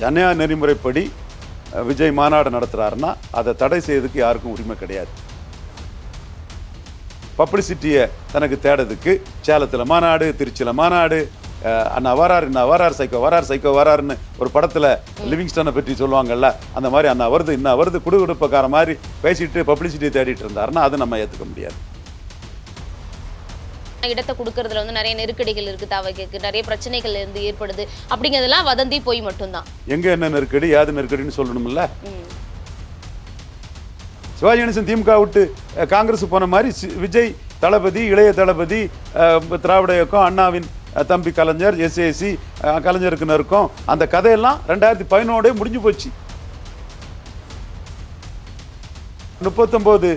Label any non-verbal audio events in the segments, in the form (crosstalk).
ஜனயா நெறிமுறைப்படி விஜய் மாநாடு நடத்துகிறாருன்னா அதை தடை செய்யறதுக்கு யாருக்கும் உரிமை கிடையாது. பப்ளிசிட்டியை தனக்கு தேடுறதுக்கு சேலத்தில் மாநாடு திருச்சியில் மாநாடு அண்ணா வராரு இன்னும் வரார் சைக்கோ வரார் சைக்கோ வராருன்னு ஒரு படத்தில் லிவிங்ஸ்டனை பற்றி சொல்லுவாங்கல்ல அந்த மாதிரி அண்ணா வருது இன்னும் வருது குடுகுடுப்பக்கார மாதிரி பேசிட்டு பப்ளிசிட்டியை தேடிட்டு இருந்தாருன்னா அது நம்ம ஏற்றுக்க முடியாது. இடத்தை கொடுக்கறதுல வந்து நிறைய நெருக்கடிகள் இருக்கு தாவைக்கு நிறைய பிரச்சனைகள் இருந்து ஏற்படுது. அப்படிங்கிறதெல்லாம் வதந்தி போய் மட்டும்தான். எங்கே என்ன நெருக்கடி யாது நெருக்கடின்னு சொல்லணும்ல. சிவாஜி கணேசன் திமுக விட்டு காங்கிரஸ் போன மாதிரி விஜய் தளபதி இளைய தளபதி திராவிட இயக்கம் அண்ணாவின் தம்பி கலைஞர் எஸ்ஏசி கலைஞருக்கு இருக்கும் அந்த கதையெல்லாம் ரெண்டாயிரத்தி பதினோடே முடிஞ்சு போச்சு. முப்பத்தொம்போது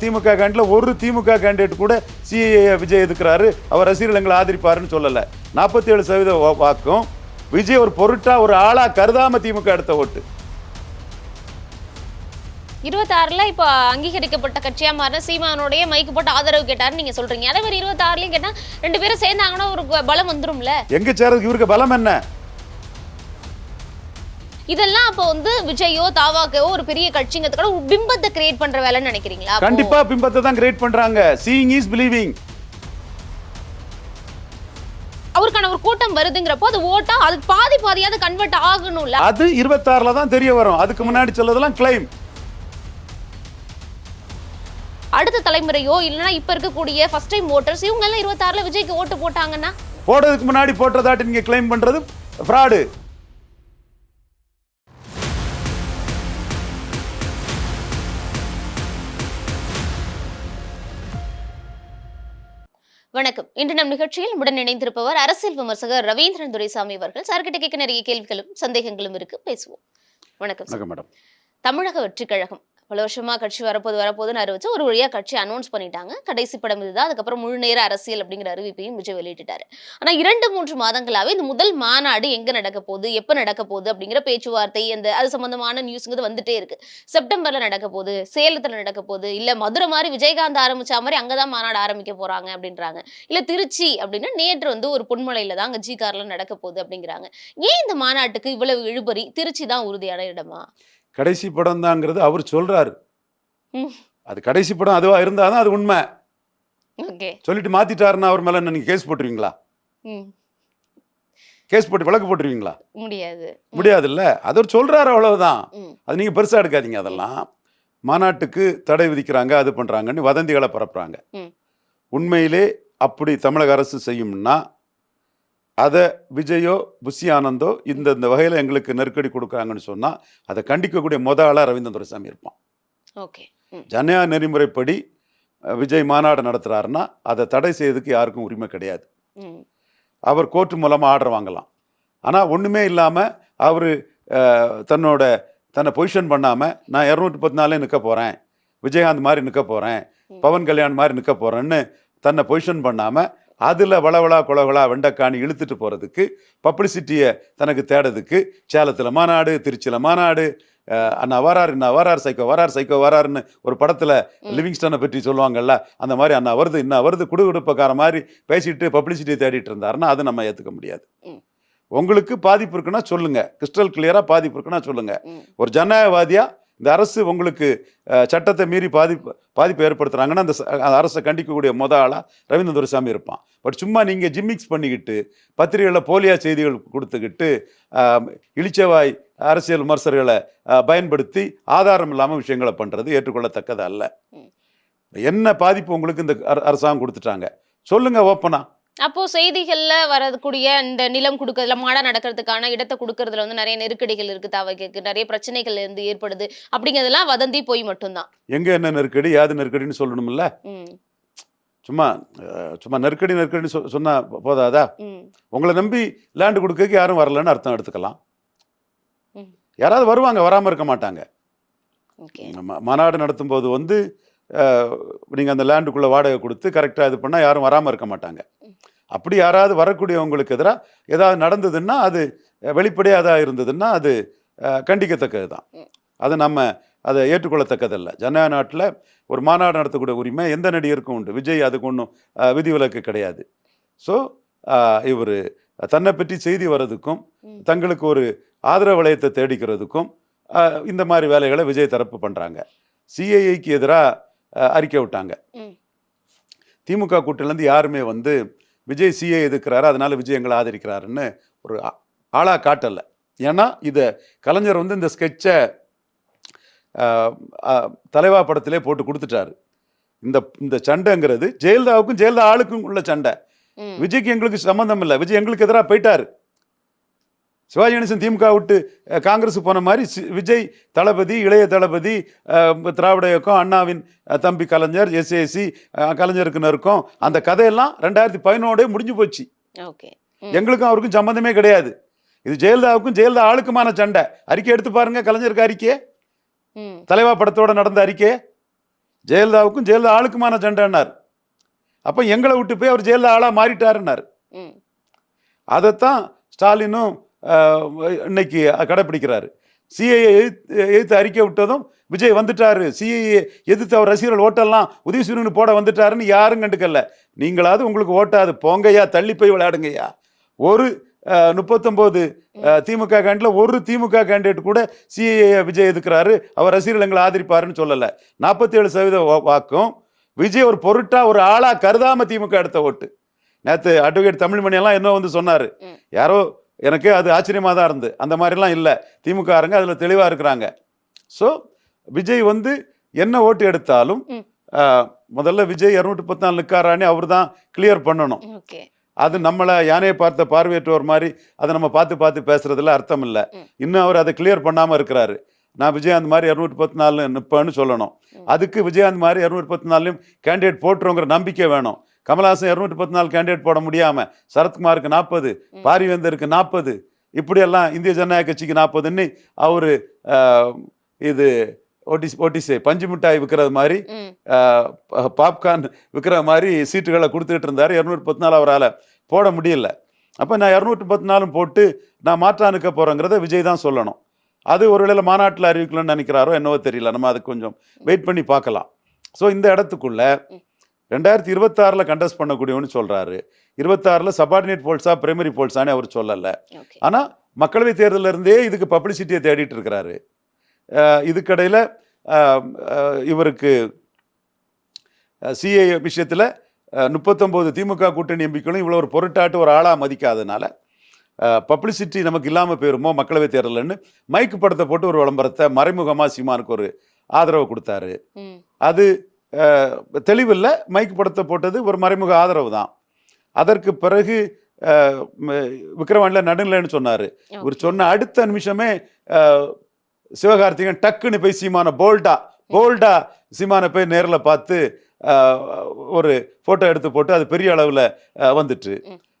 திமுக கேண்டில் ஒரு திமுக கேண்டிடேட் கூட சிஏ விஜய் எதுக்குறாரு? அவர் ரசிகர்கள் ஆதரிப்பாருன்னு சொல்லலை. நாற்பத்தி ஏழு சதவீத வாக்கும். விஜய் ஒரு பொருட்டா ஒரு ஆளா கருதாம திமுக எடுத்த ஓட்டு. இருபத்தாறுல இப்போ அங்கீகரிக்கப்பட்ட கட்சியா மாறின சீமானுடைய மைக்கு போட்டு ஆதரவு கேட்டாருன்னு நீங்க சொல்றீங்க. அதே மாதிரி இருபத்தாறுலயும் கேட்டா ரெண்டு பேரும் சேர்ந்தாங்கன்னா ஒரு பலம் வந்துரும்ல? எங்க சேரதுக்கு இவருக்கு பலம் என்ன? இதெல்லாம் அப்போ வந்து விஜயோ தாவாக்கோ ஒரு பெரிய கட்சிங்கிறதுக்கான ஒரு பிம்பத்தை கிரியேட் பண்ற வேலைன்னு நினைக்கிறீங்களா? கண்டிப்பா பிம்பத்தை தான் கிரியேட் பண்றாங்க. சீயிங் இஸ் பிலீவிங் அவருக்கான ஒரு கூட்டம் வருதுங்கிறப்போ அது ஓட்டா அது பாதி பாதியாவது கன்வெர்ட் ஆகணும்ல? அது இருபத்தாறுல தான் தெரிய வரும். அதுக்கு முன்னாடி சொல்லதெல்லாம் கிளைம் அடுத்த தலைமுறையோ இல்லைன்னா இப்ப இருக்கக்கூடிய ஃபர்ஸ்ட் டைம் ஓட்டர்ஸ் இவங்க எல்லாம் இருபத்தாறுல விஜய்க்கு ஓட்டு போட்டாங்கன்னா? போடுறதுக்கு முன்னாடி போட்டதாட்டி நீங்க கிளைம் பண்றது ஃப்ராடு வணக்கம். இன்று நம் நிகழ்ச்சியில் உடன் இணைந்திருப்பவர் அரசியல் விமர்சகர் ரவீந்திரன் துரைசாமி அவர்கள். சார்கிட்ட கேட்க நிறைய கேள்விகளும் சந்தேகங்களும் இருக்கு. பேசுவோம். வணக்கம். வணக்கம் மேடம். தமிழக வெற்றி கழகம் பல வருஷமாக கட்சி வரப்போது வரப்போதுன்னு அறிவிச்சு ஒரு வழியா கட்சி அனௌன்ஸ் பண்ணிட்டாங்க. கடைசி படம் இதுதான். அதுக்கப்புறம் முழு நேர அரசியல் அப்படிங்கிற அறிவிப்பையும் விஜய் வெளியிட்டுட்டாரு. ஆனால் இரண்டு மூன்று மாதங்களாகவே இந்த முதல் மாநாடு எங்கே நடக்க போகுது எப்போ நடக்க போகுது அப்படிங்கிற பேச்சுவார்த்தை அந்த அது சம்மந்தமான நியூஸுங்கிறது வந்துட்டே இருக்கு. செப்டம்பரில் நடக்க போகுது சேலத்தில் நடக்க போகுது இல்லை மதுரை மாதிரி விஜயகாந்த் ஆரம்பிச்ச மாதிரி அங்கதான் மாநாடு ஆரம்பிக்க போறாங்க அப்படின்றாங்க. இல்லை திருச்சி அப்படின்னா நேற்று வந்து ஒரு பொன்மலையில் தான் அங்கே ஜிகாரில் நடக்க போகுது அப்படிங்கிறாங்க. ஏன் இந்த மாநாட்டுக்கு இவ்வளவு இழுபறி? திருச்சி தான் உறுதியான இடமா? கடைசி படம் தாங்கிறது அவர் சொல்றாரு. அது கடைசி படம் அதுவா இருந்தாதான் அது உண்மை. சொல்லிட்டு மாத்திட்டாருன்னா அவர் மேல நீங்க கேஸ் போட்டுருவீங்களா? கேஸ் போட்டு வழக்கு போட்டுருவீங்களா? முடியாது. முடியாதுல்ல. அவர் சொல்றாரு அவ்வளவுதான். அது நீங்க பெருசா எடுக்காதீங்க அதெல்லாம். மாநாட்டுக்கு தடை விதிக்கிறாங்க அது பண்றாங்கன்னு வதந்திகளை பரப்புறாங்க. உண்மையிலே அப்படி தமிழக அரசு செய்யும்னா அதை விஜயோ புஷி ஆனந்தோ இந்த இந்த வகையில் எங்களுக்கு நெருக்கடி கொடுக்குறாங்கன்னு சொன்னால் அதை கண்டிக்கக்கூடிய முத ஆளாக ரவீந்திர துரைசாமி இருப்பான். ஓகே. ஜனயா நெறிமுறைப்படி விஜய் மாநாடு நடத்துகிறாருன்னா அதை தடை செய்யறதுக்கு யாருக்கும் உரிமை கிடையாது. அவர் கோர்ட்டு மூலமாக ஆர்டர் வாங்கலாம். ஆனால் ஒன்றுமே இல்லாமல் அவர் தன்னோட தன்னை பொசிஷன் பண்ணாமல் நான் இரநூத்தி பத்து நாளே நிற்க போகிறேன் விஜயகாந்த் மாதிரி நிற்க போகிறேன். பவன் கல்யாண் மாதிரி நிற்க போகிறேன்னு தன்னை பொசிஷன் பண்ணாமல் அதில் வளவளா குளவளா வெண்டைக்காணி இழுத்துட்டு போகிறதுக்கு பப்ளிசிட்டியை தனக்கு தேடுறதுக்கு சேலத்தில் மாநாடு திருச்சியில் மாநாடு அண்ணா வரார் அண்ணா வரார் சைக்கோ வரார் சைக்கோ வராருன்னு ஒரு படத்தில். லிவிங்ஸ்டனை பற்றி சொல்லுவாங்கல்ல அந்த மாதிரி அண்ணா வருது இன்னும் வருது குடுகுடுப்பக்கார மாதிரி பேசிட்டு பப்ளிசிட்டி தேடிட்டு இருந்தாருன்னா அது நம்ம ஏற்றுக்க முடியாது. உங்களுக்கு பாதிப்பு இருக்குன்னா சொல்லுங்க கிறிஸ்டல் கிளியரா பாதிப்பு இருக்குன்னா சொல்லுங்க ம் ஒரு ஜனநாயகவாதியா இந்த அரசு உங்களுக்கு சட்டத்தை மீறி பாதிப்பு பாதிப்பு ஏற்படுத்துறாங்கன்னா அந்த அரசை கண்டிக்கக்கூடிய முத ஆளா ரவீந்திர துரைசாமி இருப்பான். பட் சும்மா நீங்க ஜிம்மிக்ஸ் பண்ணிக்கிட்டு பத்திரிகைகளில் போலியா செய்திகள் கொடுத்துக்கிட்டு இளிச்சவாய் அரசியல் விமர்சகர்களை பயன்படுத்தி ஆதாரம் இல்லாமல் விஷயங்களை பண்றது ஏற்றுக்கொள்ளத்தக்கது அல்ல. என்ன பாதிப்பு உங்களுக்கு இந்த அர- அரசாங்கம் கொடுத்துட்டாங்க? சொல்லுங்க ஓப்பனா. அப்போ செய்திகள்ல வரக்கூடிய இந்த நிலம் கொடுக்கறதுல மாடா நடக்கிறதுக்கான இடத்தை கொடுக்கறதுல வந்து நிறைய நெருக்கடிகள் இருக்கு தாவைக்கு நிறைய பிரச்சனைகள் இருந்து ஏற்படுது. அப்படிங்கிறதெல்லாம் வதந்தி போய் மட்டும்தான். எங்க என்ன நெருக்கடி யாது நெருக்கடின்னு சொல்லணும்ல? சும்மா சும்மா நெருக்கடி நெருக்கடின்னு சொ- சொன்னா போதாதா? உங்களை நம்பி லேண்டு கொடுக்கறதுக்கு யாரும் வரலன்னு அர்த்தம் எடுத்துக்கலாம். யாராவது வருவாங்க வராமல் இருக்க மாட்டாங்க. மாநாடு நடத்தும் போது வந்து நீங்கள் அந்த லேண்டுக்குள்ளே வாடகை கொடுத்து கரெக்டாக இது பண்ணால் யாரும் வராமல் இருக்க மாட்டாங்க. அப்படி யாராவது வரக்கூடியவங்களுக்கு எதிராக ஏதாவது நடந்ததுன்னா அது வெளிப்படையாக ஏதாவது இருந்ததுன்னா அது கண்டிக்கத்தக்கது தான். அது நம்ம அதை ஏற்றுக்கொள்ளத்தக்கதல்ல ஜனநாயக நாட்டில் ஒரு மாநாடு நடத்தக்கூடிய உரிமை எந்த நடிகருக்கும் உண்டு விஜய் அதுக்கு ஒன்றும் விதிவிலக்கு கிடையாது ஸோ இவர் தன்னை பற்றி செய்தி வர்றதுக்கும். தங்களுக்கு ஒரு ஆதரவு வளையத்தை தேடிக்கிறதுக்கும் இந்த மாதிரி வேலைகளை விஜய் தரப்பு பண்ணுறாங்க சிஐஏக்கு எதிராக அறிக்கை விட்டாங்க. திமுக கூட்டிலேருந்து யாருமே வந்து விஜய் சிஏ எதிர்க்கிறாரு அதனால விஜய் எங்களை ஆதரிக்கிறாருன்னு ஒரு ஆ- ஆளா காட்டல. ஏன்னா இதை கலைஞர் வந்து இந்த ஸ்கெட்சை தலைவா படத்திலே போட்டு கொடுத்துட்டாரு. இந்த இந்த சண்டைங்கிறது ஜெயலலிதாவுக்கும் ஜெயலலிதா ஆளுக்கும் உள்ள சண்டை. விஜய்க்கு எங்களுக்கு சம்மந்தம் இல்லை. விஜய் எங்களுக்கு எதிராக போயிட்டாரு. சிவாஜி கணேசன் திமுக விட்டு காங்கிரஸ் போன மாதிரி விஜய் தளபதி இளைய தளபதி திராவிட இயக்கம் அண்ணாவின் தம்பி கலைஞர் எஸ்ஏசி கலைஞருக்கு இருக்கும். அந்த கதையெல்லாம் ரெண்டாயிரத்தி பதினோடே முடிஞ்சு போச்சு. ஓகே. எங்களுக்கும் அவருக்கும் சம்மந்தமே கிடையாது. இது ஜெயலலிதாவுக்கும் ஜெயலலிதா ஆளுக்குமான சண்டை. அறிக்கை எடுத்து பாருங்க கலைஞருக்கு அறிக்கை. தலைவா படத்தோட நடந்த அறிக்கை. ஜெயலலிதாவுக்கும் ஜெயலலிதா ஆளுக்குமான சண்டைன்னார். அப்போ எங்களை விட்டு போய் அவர் ஜெயலலிதா ஆளாக மாறிட்டாருன்னார். அதைத்தான் ஸ்டாலினும் இன்னைக்கு கடைப்பிடிக்கிறாரு. சிஐஏ எதிர்த்து அறிக்கை விட்டதும் விஜய் வந்துட்டாரு. சிஐஏ எதிர்த்து அவர் ரசிகர்கள் ஓட்டெல்லாம் உதயசூரியன் போட வந்துட்டாருன்னு யாரும் கண்டுக்கல. நீங்களாவது உங்களுக்கு ஓட்டாது. போங்கய்யா தள்ளி போய் விளையாடுங்கய்யா. ஒரு முப்பத்தொம்போது திமுக கேண்டில் ஒரு திமுக கேண்டிடேட் கூட சிஐஏ விஜய் எதுக்குறாரு அவர் ரசிகர்கள் எங்களை ஆதரிப்பாருன்னு சொல்லலை. நாற்பத்தி ஏழு சதவீத வாக்கும். விஜய் ஒரு பொருட்டா ஒரு ஆளா கருதாம திமுக எடுத்த ஓட்டு. நேற்று அட்வொகேட் தமிழ்மணி எல்லாம் என்ன வந்து சொன்னாரு. யாரோ எனக்கே அது ஆச்சரியமா தான் இருந்து அந்த மாதிரிலாம் இல்லை. திமுககாரங்க அதில் தெளிவாக இருக்கிறாங்க. ஸோ விஜய் வந்து என்ன ஓட்டு எடுத்தாலும் முதல்ல விஜய் இரநூத்தி பத்து நாலு நிற்காரான்னு அவர் தான் கிளியர் பண்ணணும் அது நம்மளை யானையை பார்த்த பார்வையற்றவர் மாதிரி அதை நம்ம பார்த்து பார்த்து பேசுறதுல அர்த்தம் இல்லை. இன்னும் அவர் அதை கிளியர் பண்ணாமல் இருக்கிறாரு. நான் விஜயகாந்த் மாதிரி இரநூத்தி பத்து நாலு நிற்பேன்னு சொல்லணும். அதுக்கு விஜயகாந்த் மாதிரி இரநூத்தி பத்து நாலுலையும் கேண்டிடேட் போட்டுருங்கிற நம்பிக்கை வேணும். கமல்ஹாசன் இரநூத்தி பத்து நாலு கேண்டிடேட் போட முடியாமல் சரத்குமாருக்கு நாற்பது. பாரிவேந்தருக்கு நாற்பது இப்படியெல்லாம் இந்திய ஜனநாயக கட்சிக்கு நாற்பதுன்னு அவர் இது ஓட்டிஸ் ஓட்டிஸே பஞ்சு மிட்டாய் விற்கிறது மாதிரி பாப்கார்ன் விற்கிற மாதிரி சீட்டுகளை கொடுத்துட்டு இருந்தார். இரநூத்தி பத்து நாள் அவரால் போட முடியல. அப்போ நான் இரநூத்தி பத்து நாளும் போட்டு நான் மாற்ற அனுக்க போகிறேங்கிறத விஜய் தான் சொல்லணும். அது ஒருவேளை மாநாட்டில் அறிவிக்கணும்னு நினைக்கிறாரோ என்னவோ தெரியல. நம்ம அதுக்கு கொஞ்சம் வெயிட் பண்ணி பார்க்கலாம். ஸோ இந்த இடத்துக்குள்ள. ரெண்டாயிரத்தி இருபத்தாறில் கண்டெஸ்ட் பண்ணக்கூடியவன்னு சொல்கிறாரு இருபத்தாறில் சபார்டினேட் போல்ஸா பிரைமரி போல்ஸான்னு அவர் சொல்லலை. ஆனால் மக்களவைத் தேர்தல்ல இருந்தே இதுக்கு பப்ளிசிட்டியை தேடிட்டு இருக்கிறாரு. இதுக்கடையில் இவருக்கு சிஏ விஷயத்தில் முப்பத்தொம்போது திமுக கூட்டணி எம்பிக்களும் இவ்வளோ ஒரு பொருட்டாட்டு ஒரு ஆளாக மதிக்காதனால பப்ளிசிட்டி நமக்கு இல்லாமல் போயிருமோ மக்களவைத் தேர்தல்னு மைக்கு படத்தை போட்டு ஒரு விளம்பரத்தை மறைமுகமாக சீமானுக்கு ஒரு ஆதரவு கொடுத்தாரு. அது தெளிவில்லை. மைக் படத்தை போட்டது ஒரு மறைமுக ஆதரவு தான். அதற்கு பிறகு விக்ரவாண்டியில் நடுநிலைன்னு சொன்னார். இவர் சொன்ன அடுத்த நிமிஷமே அஹ், சிவகார்த்திகேயன் டக்குன்னு போய் சீமான போல்டா போல்டா சீமானை போய் நேரில் பார்த்து ஒரு ஃபோட்டோ எடுத்து போட்டு அது பெரிய அளவில் வந்துட்டு.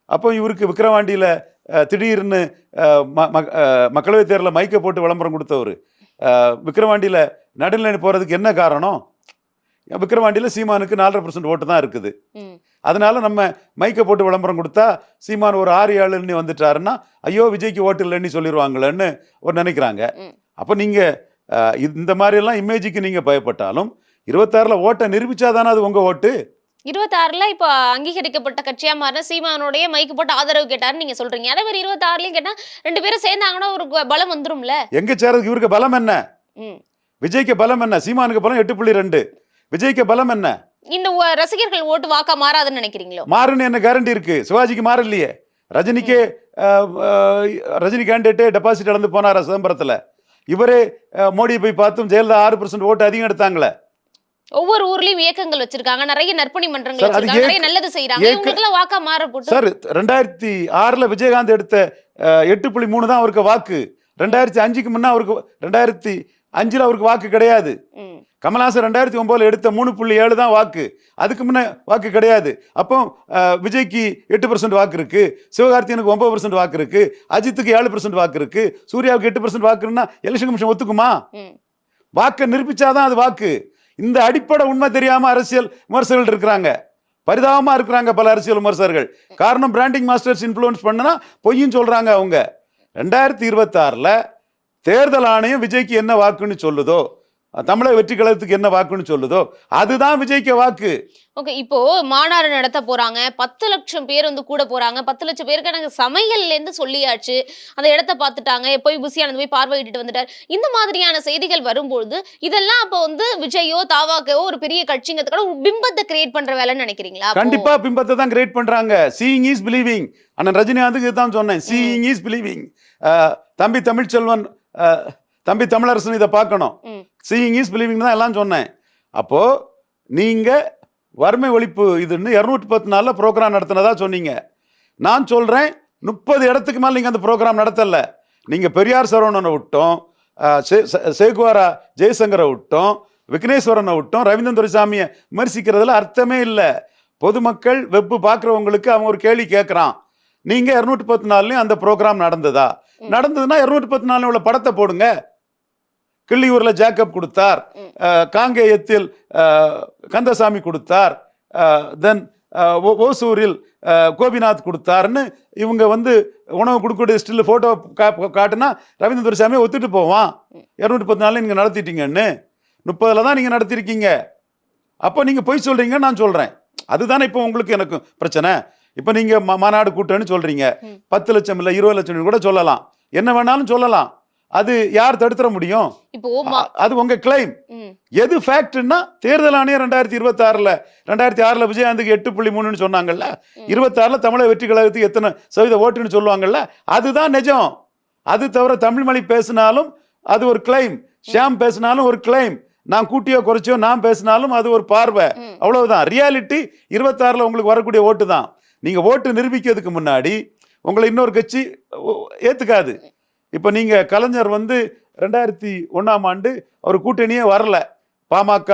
அப்போ இவருக்கு விக்ரவாண்டியில் திடீர்னு மக்களவைத் தேர்தலில் மைக்கை போட்டு விளம்பரம் கொடுத்தவர். விக்ரவாண்டியில் நடுநிலை போகிறதுக்கு என்ன காரணம்? விக்ரவாண்டியில் சீமானுக்கு நாலரை பர்சன்ட் ஓட்டு தான் இருக்குது. அதனால நம்ம மைக்கை போட்டு விளம்பரம் கொடுத்தா சீமான் ஒரு ஆறு ஏழுன்னு வந்துட்டாருன்னா ஐயோ விஜய்க்கு ஓட்டு இல்லைன்னு சொல்லிடுவாங்களேன்னு ஒரு நினைக்கிறாங்க. அப்போ நீங்கள் இந்த மாதிரியெல்லாம் இமேஜுக்கு நீங்கள் பயப்பட்டாலும் இருபத்தாறில் ஓட்டை நிரூபிச்சாதானே அது உங்கள் ஓட்டு இருபத்தாறுல இப்போ அங்கீகரிக்கப்பட்ட கட்சியா மாறின சீமானுடைய மைக்கு போட்டு ஆதரவு கேட்டாருன்னு நீங்க சொல்றீங்க. அதே மாதிரி இருபத்தாறுலயும் கேட்டா ரெண்டு பேரும் சேர்ந்தாங்கன்னா ஒரு பலம் வந்துரும்ல? எங்கே சேரதுக்கு இவருக்கு பலம் என்ன? விஜய்க்கு பலம் என்ன? சீமானுக்கு பலம் எட்டு புள்ளி ரெண்டு. விஜய்க்கு பலம் என்ன? இந்த ரசிகர்கள் ஓட்டு வாக்கா மாறாதுன்னு நினைக்கிறீங்களோ? மாறுன்னு என்ன கேரண்டி இருக்கு? சிவாஜிக்கு மாறலையே. ரஜினிக்கே ரஜினி கேண்டிடேட்டே டெபாசிட் இழந்து போனாரா சிதம்பரத்தில்? இவரே மோடியை போய் பார்த்தும் ஜெயலலிதா ஆறு பர்சன்ட் ஓட்டு அதிகம் எடுத்தாங்களே. ஒவ்வொரு ஊர்லயும் இயக்கங்கள் வச்சிருக்காங்க. நிறைய நற்பணி மன்றங்கள் வச்சிருக்காங்க. நிறைய நல்லது செய்யறாங்க வாக்கா மாற போட்டு சார் ரெண்டாயிரத்தி ஆறில் விஜயகாந்த் எடுத்த எட்டு புள்ளி மூணு தான் அவருக்கு வாக்கு. ரெண்டாயிரத்தி அஞ்சுக்கு முன்னே அவருக்கு ரெண்டாயிரத்தி அஞ்சில் அவருக்கு வாக்கு கிடையாது. கமல்ஹாசன் ரெண்டாயிரத்தி ஒம்போதில் எடுத்த மூணு புள்ளி ஏழு தான் வாக்கு. அதுக்கு முன்னே வாக்கு கிடையாது. அப்போ விஜய்க்கு எட்டு பர்சன்ட் வாக்கு இருக்கு. சிவகார்த்தியனுக்கு ஒன்பது பர்சன்ட் வாக்கு இருக்கு. அஜித்துக்கு ஏழு பர்சன்ட் வாக்கு இருக்கு. சூர்யாவுக்கு எட்டு பர்சன்ட் வாக்குன்னா எலெக்ஷன் கமிஷன் ஒத்துக்குமா? வாக்கை நிரூபிச்சாதான் அது வாக்கு. இந்த அடிப்படை உண்மை தெரியாம அரசியல் விமர்சகர்கள் இருக்கிறாங்க. பரிதாபமா இருக்கிறாங்க பல அரசியல் விமர்சகர்கள். காரணம் பிராண்டிங் மாஸ்டர்ஸ் இன்ஃப்ளூயன்ஸ் பண்ணனா பொய்யும் சொல்றாங்க அவங்க. ரெண்டாயிரத்தி இருபத்தாறில் தேர்தல் ஆணையம் விஜய்க்கு என்ன வாக்குன்னு சொல்லுதோ தமிழக வெற்றி கழகத்துக்கு என்ன வாக்குன்னு சொல்லுதோ அதுதான் விஜய்க்கு வாக்கு. ஓகே இப்போ மாநாடு நடத்த போறாங்க பத்து லட்சம் பேர் வந்து கூட போறாங்க பத்து லட்சம் பேருக்கு எனக்கு சமையல்ல இருந்து சொல்லியாச்சு அந்த இடத்த பார்த்துட்டாங்க போய் புசியானது போய் பார்வையிட்டு வந்துட்டார். இந்த மாதிரியான செய்திகள் வரும்பொழுது இதெல்லாம் அப்போ வந்து விஜயோ தாவாக்கோ ஒரு பெரிய கட்சிங்கிறதுக்கான ஒரு பிம்பத்தை கிரியேட் பண்ற வேலைன்னு நினைக்கிறீங்களா? கண்டிப்பா பிம்பத்தை தான் கிரியேட் பண்றாங்க. சீயிங் இஸ் பிலீவிங் அண்ணன் ரஜினிகாந்துக்கு தான் சொன்னேன். சீயிங் இஸ் பிலீவிங் தம்பி தமிழ்ச்செல்வன் தம்பி தமிழரசன் இதை பார்க்கணும். சீயிங் இஸ் பிலீவிங் தான் எல்லாம் சொன்னேன். அப்போ நீங்க வறுமை ஒழிப்பு இதுன்னு இரநூத்தி பத்து நாள்ல ப்ரோக்ராம் நடத்தினதா சொன்னீங்க. நான் சொல்றேன் முப்பது இடத்துக்கு மேல நீங்க அந்த ப்ரோக்ராம் நடத்தல. நீங்க பெரியார் சரவணனை விட்டோம் சேகுவாரா ஜெயசங்கரை விட்டோம் விக்னேஸ்வரனை விட்டோம் ரவீந்திரன் துரைசாமியை விமர்சிக்கிறதுல அர்த்தமே இல்லை. பொதுமக்கள் வெப்பு பார்க்குறவங்களுக்கு அவன் ஒரு கேள்வி கேட்குறான் நீங்க இரநூத்தி பத்து நாள்லயும் அந்த ப்ரோக்ராம் நடந்ததா. நடந்ததுன்னா இரநூத்தி பத்து நாள்ல உள்ள படத்தை போடுங்க. கிள்ளியூர்ல ஜேக்கப் கொடுத்தார். காங்கேயத்தில் கந்தசாமி கொடுத்தார். தென் ஓசூரில் கோபிநாத் கொடுத்தாருன்னு இவங்க வந்து உணவு கொடுக்கக்கூடிய ஸ்டில் ஃபோட்டோ காட்டுனா ரவீந்திர துரைசாமி ஒத்துட்டு போவான். இரநூத்தி பத்து நாள்ல நீங்க நடத்திட்டீங்கன்னு. முப்பதுல தான் நீங்க நடத்திருக்கீங்க. அப்போ நீங்க பொய் சொல்றீங்க நான் சொல்றேன். அதுதானே இப்போ உங்களுக்கு எனக்கு பிரச்சனை. இப்போ நீங்க ம- மாநாடு கூட்டம்னு சொல்றீங்க. ம். பத்து லட்சம் இல்லை இருபது லட்சம் கூட சொல்லலாம். என்ன வேணாலும் சொல்லலாம். அது யார் தடுத்துற முடியும்? அது உங்க கிளைம் எது ஃபேக்ட்னா தேர்தல் ஆணையம் ரெண்டாயிரத்தி இருபத்தாறுல ரெண்டாயிரத்தி ஆறுல விஜயகாந்துக்கு எட்டு புள்ளி மூணுன்னு சொன்னாங்கல்ல. இருபத்தாறுல தமிழக வெற்றி கழகத்துக்கு எத்தனை சதவீத ஓட்டுன்னு சொல்லுவாங்கல்ல அதுதான் நிஜம். அது தவிர தமிழ் மொழி பேசினாலும் அது ஒரு கிளைம் ஷியாம் பேசினாலும் ஒரு கிளைம் நான் கூட்டியோ குறைச்சியோ நான் பேசினாலும் அது ஒரு பார்வை. அவ்வளவுதான். ரியாலிட்டி இருபத்தாறுல உங்களுக்கு வரக்கூடிய ஓட்டு தான். நீங்க ஓட்டு நிரூபிக்கிறதுக்கு முன்னாடி உங்களை இன்னொரு கட்சி ஏத்துக்காது. இப்போ நீங்க கலைஞர் வந்து ரெண்டாயிரத்தி ஒண்ணாம் ஆண்டு அவர் கூட்டணியே வரல. பாமக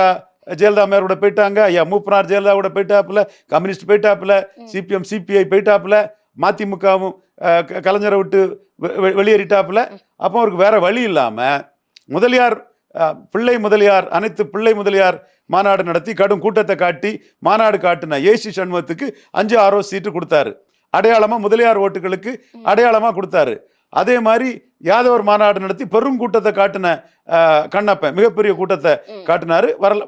ஜெயலலிதா மேரோட போயிட்டாங்க. ஐயா மூப்பனார் ஜெயலலிதாவோட போயிட்டாப்புல. கம்யூனிஸ்ட் போயிட்டாப்புல. சிபிஎம் சிபிஐ போயிட்டாப்புல. மதிமுகவும் கலைஞரை விட்டு வெளியேறிட்டாப்புல. அப்போ அவருக்கு வேற வழி இல்லாம முதலியார் பிள்ளை முதலியார் அனைத்து பிள்ளை முதலியார் மாநாடு நடத்தி கடும் கூட்டத்தை காட்டி மாநாடு காட்டின ஏசி சண்முகத்துக்கு அஞ்சு ஆறோ சீட்டு கொடுத்தாரு. அடையாளமா முதலியார் ஓட்டுகளுக்கு ம். அடையாளமா கொடுத்தாரு. அதே மாதிரி யாதவர் மாநாடு நடத்தி பெரும் கூட்டத்தை காட்டின கண்ணப்பன் மிகப்பெரிய கூட்டத்தை. காட்டினாரு. வரல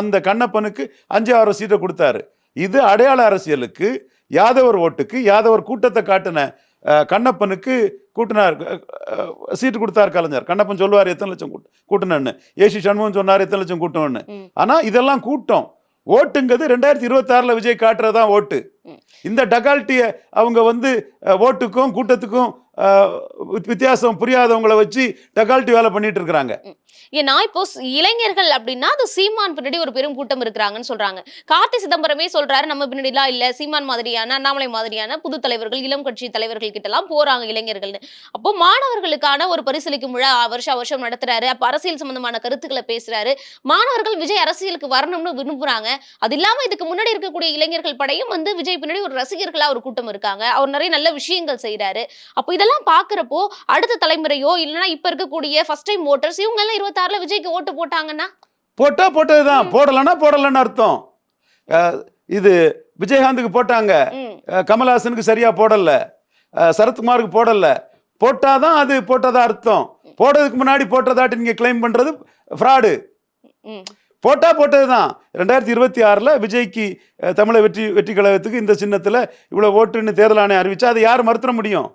அந்த கண்ணப்பனுக்கு அஞ்சு ஆறு சீட்டை கொடுத்தாரு. இது அடையாள அரசியலுக்கு யாதவர் ஓட்டுக்கு யாதவர் கூட்டத்தை காட்டின கண்ணப்பனுக்கு கூட்டினார் சீட்டு கொடுத்தார் கலைஞர். கண்ணப்பன் சொல்லுவார் எத்தனை லட்சம் கூட்டு கூட்டணும்னு ஏசி சண்முகம் சொன்னார் எத்தனை லட்சம் கூட்டணும்னு ம். ஆனா இதெல்லாம் கூட்டம். ஓட்டுங்கிறது ரெண்டாயிரத்தி இருபத்தாறுல விஜய் காட்டுறதுதான் ஓட்டு. இந்த டகால்ட்டியை அவங்க வந்து ஓட்டுக்கும் கூட்டத்துக்கும் வித்தியாசம் புரியாதவங்களை வச்சு டெக்கால்ட்டி வேலை பண்ணிட்டு இருக்கிறாங்க. ஏன்னா இப்போ இளைஞர்கள் அப்படின்னா அது சீமான் பின்னாடி ஒரு பெரும் கூட்டம் இருக்கிறாங்கன்னு சொல்றாங்க. கார்த்தி சிதம்பரமே சொல்றாரு நம்ம பின்னாடிலாம் இல்ல சீமான் மாதிரியான அண்ணாமலை மாதிரியான புது தலைவர்கள் இளம் கட்சி தலைவர்கள் கிட்ட எல்லாம் போறாங்க இளைஞர்கள்னு. அப்போ மாணவர்களுக்கான ஒரு பரிசீலிக்கும் விழா வருஷம் வருஷம் நடத்துறாரு. அப்ப அரசியல் சம்பந்தமான கருத்துக்களை பேசுறாரு. மாணவர்கள் விஜய் அரசியலுக்கு வரணும்னு விரும்புறாங்க. அது இல்லாம இதுக்கு முன்னாடி இருக்கக்கூடிய இளைஞர்கள் படையும் வந்து விஜய் பின்னாடி ஒரு ரசிகர்களா ஒரு கூட்டம் இருக்காங்க. அவர் நிறைய நல்ல விஷயங்கள் செய்யறாரு அப்போ இதெல்லாம் பாக்குறப்போ அடுத்த தலைமுறையோ இல்லைன்னா இப்ப இருக்கக்கூடிய ஃபர்ஸ்ட் டைம் ஓட்டர்ஸ் இவங்க எல்லாம் இருபத்தாறுல விஜய்க்கு ஓட்டு போட்டாங்கன்னா? போட்டா போட்டதுதான். போடலைன்னா போடலைன்னு அர்த்தம். இது விஜயகாந்துக்கு போட்டாங்க. கமல்ஹாசனுக்கு சரியா போடல. சரத்குமாருக்கு போடல. போட்டாதான் அது போட்டதா அர்த்தம். போடுறதுக்கு முன்னாடி போட்டதாட்டு நீங்க கிளைம் பண்றது ஃப்ராடு போட்டா போட்டதுதான். ரெண்டாயிரத்தி இருபத்தி ஆறுல விஜய்க்கு அஹ், தமிழக வெற்றி வெற்றி கழகத்துக்கு இந்த சின்னத்துல இவ்வளவு ஓட்டுன்னு தேர்தல் ஆணையம் அறிவிச்சா அதை யார் மறுத்துற முடியும்?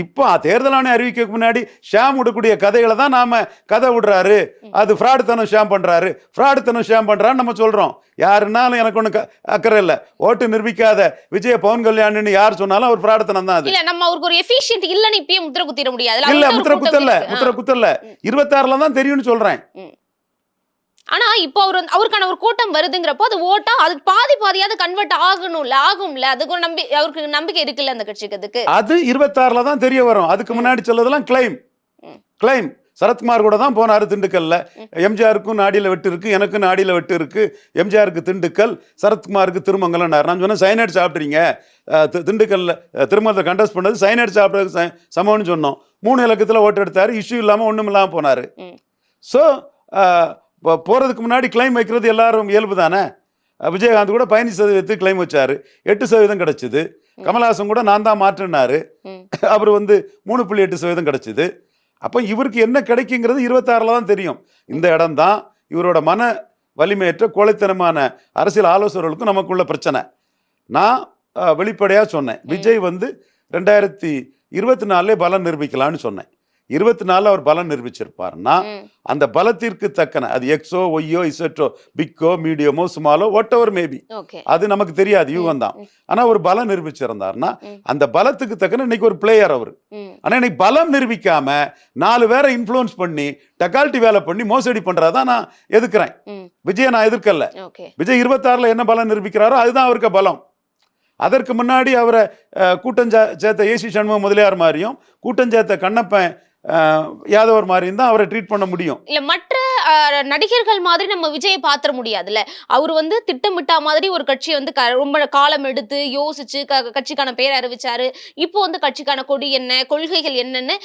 இப்போ தேர்தல் ஆணையம் அறிவிக்கிறதுக்கு முன்னாடி ஷாம் விடக்கூடிய கதைகளை தான் நாம கதை விடுறாரு. அது ஃப்ராடுத்தனம் ஷாம் பண்றாரு. ஃப்ராடுத்தனம் ஷாம் பண்றான்னு நம்ம சொல்றோம். யாருன்னாலும் எனக்கு ஒண்ணு அக்கறை இல்லை. ஓட்டு நிரூபிக்காத விஜய பவன் கல்யாண்னு யார் சொன்னாலும் அவர் ஃப்ராடுத்தனம் தான் அது. இல்ல நம்ம அவருக்கு ஒரு எஃபிஷியன்ட் இல்லன்னு இப்பயே முத்திர குத்திர முடியாது. இல்ல முத்திர இருக்கு. முத்திர குத்தல்ல இருபத்தாறுல தான் தெரியும்னு சொல்றேன். ஆனா இப்போ அவர் அவருக்கான ஒரு கூட்டம் வருதுங்கிறப்போ அது ஓட்டா அதுக்கு பாதி பாதியாவது கன்வெர்ட் ஆகணும்ல ஆகும்ல? அதுக்கு ஒரு நம்பி அவருக்கு நம்பிக்கை இருக்குல்ல அந்த கட்சிக்கு அதுக்கு? அது இருபத்தாறுல தான் தெரிய வரும். அதுக்கு முன்னாடி சொல்லதெல்லாம் கிளைம். கிளைம் சரத்குமார் கூட தான் போனாரு திண்டுக்கல்ல. எம்ஜிஆருக்கும் நாடியில வெட்டு இருக்கு எனக்கும் நாடியில வெட்டு இருக்கு. எம்ஜிஆருக்கு திண்டுக்கல் சரத்குமாருக்கு திருமங்கலம் நான் சொன்னேன் சைனைட் சாப்பிட்றீங்க. திண்டுக்கல்ல திருமணத்தை கண்டஸ்ட் பண்ணது சைனைட் சாப்பிட்றதுக்கு ச- சமம்னு சொன்னோம். மூணு இலக்கத்தில் ஓட்டு எடுத்தாரு இஷ்யூ இல்லாமல் ஒன்றும் இல்லாமல் போனார். ம். ஸோ போகிறதுக்கு முன்னாடி கிளைம் வைக்கிறது எல்லாரும் இயல்பு தானே விஜயகாந்த் கூட பதினஞ்சு சதவீதத்துக்கு கிளைம் வச்சாரு. எட்டு சதவீதம் கிடைச்சிது. கமல்ஹாசன் கூட நான் தான் மாற்றினாரு. (laughs) அவர் வந்து மூணு புள்ளி எட்டு சதவீதம் கிடைச்சிது. அப்போ இவருக்கு என்ன கிடைக்குங்கிறது இருபத்தாறில் தான் தெரியும். இந்த இடம் தான் இவரோட மன வலிமையற்ற கோழைத்தனமான அரசியல் ஆலோசகர்களுக்கும் நமக்குள்ள பிரச்சனை. நான் வெளிப்படையாக சொன்னேன். விஜய் வந்து ரெண்டாயிரத்தி இருபத்தி நாலுலே பலம் நிரூபிக்கலாம்னு சொன்னேன். இருபத்தி நாலில் அவர் பலம் நிரூபிச்சிருப்பாருன்னா ம். அந்த பலத்திற்கு தக்கன அது எக்ஸோ ஒய்யோ இசட்டோ பிக்கோ மீடியமோ சுமாலோ ஒட் எவர் மேபி அது நமக்கு தெரியாது யூகம் தான் ம். ஆனா ஒரு பலம் நிரூபிச்சிருந்தாருன்னா ம். அந்த பலத்துக்கு தக்கன இன்னைக்கு ஒரு பிளேயர் அவர். ஆனா இன்னைக்கு பலம் நிரூபிக்காம நாலு பேரை இன்ஃப்ளூயன்ஸ் பண்ணி டக்கால்ட்டி வேலை பண்ணி மோசடி பண்றதான் நான் எதுக்குறேன் ம். விஜய நான் எதிர்க்கல விஜய் இருபத்தாறுல என்ன பலம் நிரூபிக்கிறாரோ அதுதான் அவருக்கு பலம் அதற்கு முன்னாடி அவரை அஹ், கூட்டம் சே- சேர்த்த ஏசி சண்முக முதலியார் மாதிரியும் கூட்டம் சேர்த்த கண்ணப்பன் யாதவர் மாதிரியும் தான் அவரை ட்ரீட் பண்ண முடியும். இல்ல மற்ற நடிகர்கள் மாதிரி நம்ம விஜயை பாத்திர முடியாதுல்ல. அவர் வந்து திட்டமிட்டா மாதிரி ஒரு கட்சியை வந்து ரொம்ப காலம் எடுத்து யோசிச்சு கட்சிக்கான பேர் அறிவிச்சாரு. இப்போ வந்து கட்சிக்கான கொடி என்ன கொள்கைகள் என்னன்னு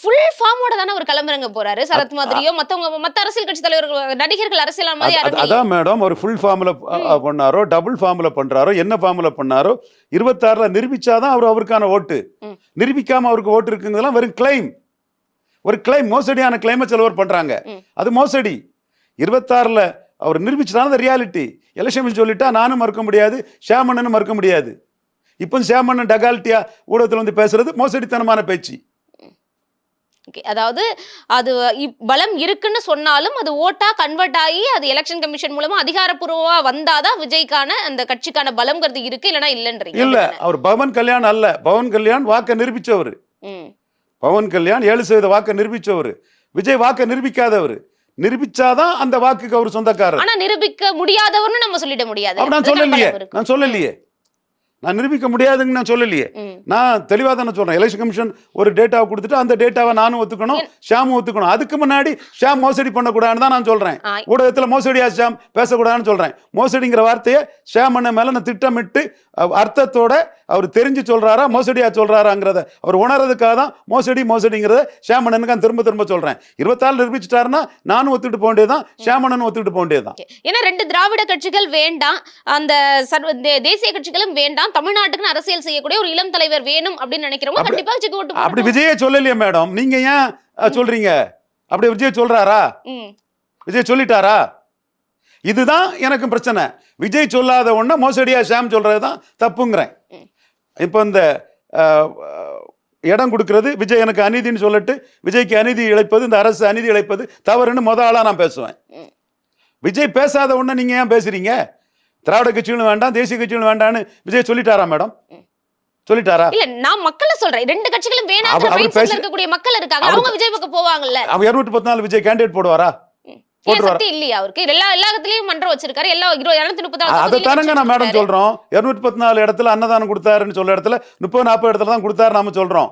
ஃபுல் ஃபார்மோட தானே அவர் கிளம்புறங்க போறாரு. சரத் மாதிரியோ மத்தவங்க மத்த அரசியல் கட்சி தலைவர்கள் நடிகர்கள் அரசியல் மாதிரி அதான் மேடம் ஒரு ஃபுல் ஃபார்முல பண்ணாரோ டபுள் ஃபார்முல பண்றாரோ என்ன ஃபார்முல பண்ணாரோ இருபத்தாறுல நிரூபிச்சாதான் அவர் அவருக்கான ஓட்டு. நிரூபிக்காம அவருக்கு ஓட்டு இருக்குங்கிறதெல்லாம் வெறும் கிளைம் ஒரு கிளைம் மோசடியான கிளைமை சிலவர் பண்றாங்க. ம். அது மோசடி. இருபத்தாறுல அவர் நிரூபிச்சுட்டாலும் ரியாலிட்டி எலெக்ஷன் சொல்லிட்டா நானும் மறுக்க முடியாது ஷேமண்ணனும் மறுக்க முடியாது. இப்போ ஷேமண்ணன் டகால்ட்டியா ஊடகத்தில் வந்து பேசுறது மோசடித்தனமான பேச்சு. அதாவது அது பலம் இருக்குன்னு சொன்னாலும் அது ஓட்டா கன்வெர்ட் ஆகி அது எலெக்ஷன் கமிஷன் மூலமா அதிகாரப்பூர்வமா வந்தாதான் விஜய்க்கான அந்த கட்சிக்கான பலம்ங்கிறது இருக்கு இல்லனா இல்லன்றீங்க இல்ல அவர் பவன் கல்யாண் அல்ல. பவன் கல்யாண் வாக்க நிரூபிச்சவர். பவன் கல்யாண் ஏழு சதவீத வாக்கை நிரூபிச்சவர். விஜய் வாக்கை நிரூபிக்காதவர். நிரூபிச்சாதான் அந்த வாக்குக்கு அவர் சொந்தக்காரர். ஆனா நிரூபிக்க முடியாதவர்னு நம்ம சொல்லிட முடியாது. நான் சொல்லலையே. நான் சொல்லலையே. நான் நிரூபிக்க முடியாதுன்னு நான் சொல்லலையே. நான் தெளிவாக தானே சொல்றேன். எலெக்ஷன் கமிஷன் ஒரு டேட்டாவை கொடுத்துட்டு அந்த டேட்டாவை நானும் ஒத்துக்கணும் ஷாமும் ஒத்துக்கணும். அதுக்கு முன்னாடி ஷாம் மோசடி பண்ணக்கூடாதுன்னு தான் நான் சொல்றேன். ஆ, ஊடகத்தில் மோசடியா ஷாம் பேசக்கூடாதுன்னு சொல்றேன். மோசடிங்கிற வார்த்தையை ஷாம் அண்ணன் மேல நான் திட்டமிட்டு அர்த்தத்தோட அவர் தெரிஞ்சு சொல்றாரா மோசடியா சொல்றாராங்கிறத அவர் உணர்றதுக்காக தான் மோசடி மோசடிங்கிறத ஷாம் அண்ணனுக்கு திரும்ப திரும்ப சொல்றேன். இருபத்தாறு நிரூபிச்சிட்டாருன்னா நானும் ஒத்துட்டு போக வேண்டியதுதான் ஷாம் அண்ணனும் ஒத்துட்டு போக வேண்டியதுதான். okay. ஏன்னா ரெண்டு திராவிட கட்சிகள் வேண்டாம். அந்த சர்வ தேசிய கட்சிகளும் வேண்டாம். தமிழ்நாட்டுக்குன்னு அரசியல் செய்யக்கூடிய ஒரு இளம் தலைவர் வேணும் அப்படின்னு நினைக்கிறவங்க கண்டிப்பா ஓட்டு அப்படி. விஜயே சொல்லலையே மேடம். நீங்க ஏன் சொல்றீங்க? அப்படி விஜய் சொல்றாரா. விஜய் சொல்லிட்டாரா? இதுதான் எனக்கு பிரச்சனை. விஜய் சொல்லாத ஒண்ண மோசடியா ஷாம் சொல்றது தான் தப்புங்கிறேன். இப்போ இந்த இடம் கொடுக்கறது விஜய் எனக்கு அநீதின்னு சொல்லட்டு விஜய்க்கு அநீதி இழைப்பது இந்த அரசு அநீதி இழைப்பது தவறுன்னு முத ஆளா நான் பேசுவேன். விஜய் பேசாத ஒண்ண நீங்க ஏன் பேசுறீங்க? திராவிட கட்சிகளும் வேண்டாம் தேசிய கட்சிகளும் வேண்டாம்னு விஜய் சொல்லிட்டாரா மேடம். சொல்லிட்டாரா? இல்ல நான் மக்களை சொல்றேன். ரெண்டு கட்சிகளும் வேணாம் இருக்கக்கூடிய மக்கள் இருக்காங்க. அவங்க விஜய் பக்கம் போவாங்கல்ல. அவன் இருநூற்றி பத்து நாலு விஜய் கேண்டிடேட் போடுவாரா? சக்தி இல்லையா அவருக்கு? எல்லா எல்லா இடத்துலயும் மன்றம் வச்சிருக்காரு. எல்லா இருநூத்தி முப்பத்தி அதை தானங்க நான் மேடம். சொல்றோம் இருநூற்றி பத்து நாலு இடத்துல அன்னதானம் கொடுத்தாருன்னு சொல்ற இடத்துல முப்பது நாற்பது இடத்துல தான் கொடுத்தாரு நாம சொல்றோம்.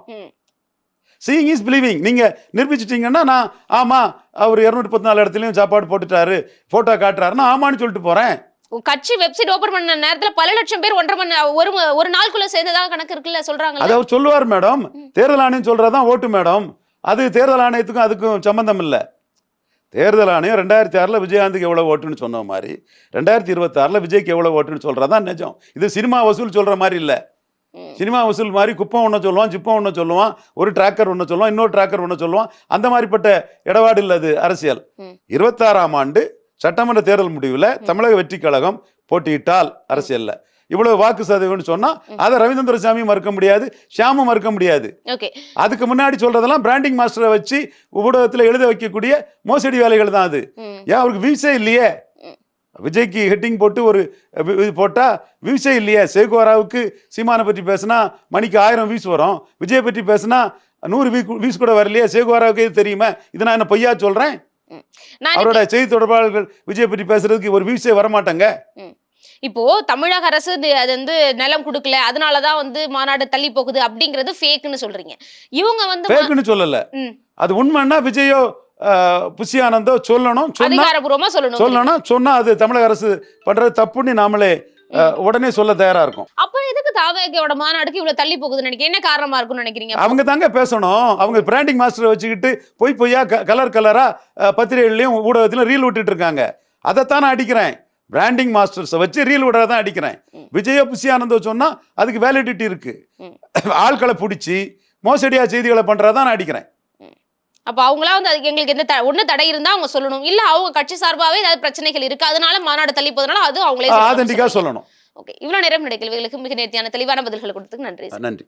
சீயிங் இஸ் பிலீவிங் நீங்க நிரூபிச்சிட்டீங்கன்னா நான் ஆமா அவர் இருநூற்றி பத்து நாலு இடத்துலயும் சாப்பாடு போட்டுட்டாரு போட்டோ காட்டுறாருன்னா ஆமான்னு சொல்லிட்டு போறேன். கட்சி வெப்சைட் ஓபன் பண்ண நேரத்துல பல லட்சம் பேர் ஒன்றரை மணி ஒரு ஒரு நாளுக்குள்ள சேர்ந்ததா கணக்கு இருக்குல்ல சொல்றாங்கல்ல? அது அவர் சொல்லுவார் மேடம். தேர்தல் ஆணையம் சொல்றதுதான் ஓட்டு மேடம். அது தேர்தல் ஆணையத்துக்கும் அதுக்கும் சம்பந்தம் இல்லை. தேர்தல் ஆணையம் ரெண்டாயிரத்தி ஆறில் விஜயகாந்துக்கு எவ்வளோ ஓட்டுன்னு சொன்ன மாதிரி ரெண்டாயிரத்தி இருபத்தாறில் விஜய்க்கு எவ்வளோ ஓட்டுன்னு சொல்கிறதான் நிஜம். இது சினிமா வசூல் சொல்கிற மாதிரி இல்லை. சினிமா வசூல் மாதிரி குப்பம் ஒன்று சொல்லுவான் சிப்பம் ஒன்று சொல்லுவான் ஒரு டிராக்கர் ஒன்று சொல்லுவான் இன்னொரு டிராக்கர் ஒன்று சொல்லுவான். அந்த மாதிரிப்பட்ட இடபாடு இல்லை அது அரசியல். இருபத்தாறாம் ஆண்டு சட்டமன்ற தேர்தல் முடிவில் தமிழக வெற்றி கழகம் போட்டியிட்டால் அரசியல்ல. இவ்வளவு வாக்கு சதவீதம்னு சொன்னா அதை ரவீந்திர சாமி மறுக்க முடியாது ஷியாமும் மறுக்க முடியாது. அதுக்கு முன்னாடி சொல்றதெல்லாம் பிராண்டிங் மாஸ்டரை வச்சு ஊடகத்தில் எழுத வைக்கக்கூடிய மோசடி வேலைகள் தான் அது. ஏன் அவருக்கு வியூஸே இல்லையே. விஜய்க்கு ஹெட்டிங் போட்டு ஒரு இது போட்டா வியூஸே இல்லையே? சேகுவாராவுக்கு சீமானை பற்றி பேசினா மணிக்கு ஆயிரம் வியூஸ் வரும். விஜய் பற்றி பேசினா நூறு வீ வியூஸ் கூட வரலையே? சேகுவாராவுக்கு இது தெரியுமா? இது நான் என்ன பொய்யா சொல்றேன்? நான் அவரோட செய்தி தொடர்பாளர்கள் விஜய் பற்றி பேசுறதுக்கு ஒரு வியூஸே வரமாட்டாங்க. இப்போ தமிழக அரசு அது வந்து நிலம் கொடுக்கல அதனாலதான் வந்து மாநாடு தள்ளி போகுது அப்படிங்கறது ஃபேக்னு சொல்றீங்க. இவங்க வந்து ஃபேக்குன்னு சொல்லல. அது உண்மைன்னா விஜயோ அஹ், புஷி ஆனந்தோ சொல்லணும் அதிகாரபூர்வமா சொல்லணும். சொல்லணும் சொன்னா அது தமிழக அரசு பண்றது தப்புன்னு நாமளே உடனே சொல்ல தயாரா இருக்கும். அப்ப தாவேகையோட மாநாடுக்கு இவ்வளவு தள்ளி போகுதுன்னு நினைக்கிறேன். என்ன காரணமா இருக்கும்னு நினைக்கிறீங்க அவங்க தாங்க பேசணும். அவங்க பிராண்டிங் மாஸ்டரை வச்சுக்கிட்டு போய் பொய்யா கலர் கலரா பத்திரிகைகள்லையும் ஊடகத்திலும் ரீல் விட்டுட்டு இருக்காங்க. அதைத்தான் (coughs) நான் அடிக்கிறேன். பிராண்டிங் மாஸ்டர்ஸை வச்சு ரீல் விட தான் அடிக்கிறேன். விஜய புசியானந்த சொன்னால் அதுக்கு வேலிடிட்டி இருக்கு. ஆட்களை பிடிச்சி மோசடியா செய்திகளை பண்ணுறதான் நான் அடிக்கிறேன். அப்போ அவங்களா வந்து அதுக்கு எங்களுக்கு எந்த ஒன்று தடை இருந்தால் அவங்க சொல்லணும். இல்லை அவங்க கட்சி சார்பாகவே ஏதாவது பிரச்சனைகள் இருக்குது அதனால மாநாடு தள்ளி போதனால அதுவும் அவங்களே ஆதண்டிக்காக சொல்லணும். ஓகே. இவ்வளவு நேரம் கேள்விகளுக்கு மிக நேர்த்தியான தெளிவான பதில்கள் கொடுத்ததுக்கு நன்றி நன்றி.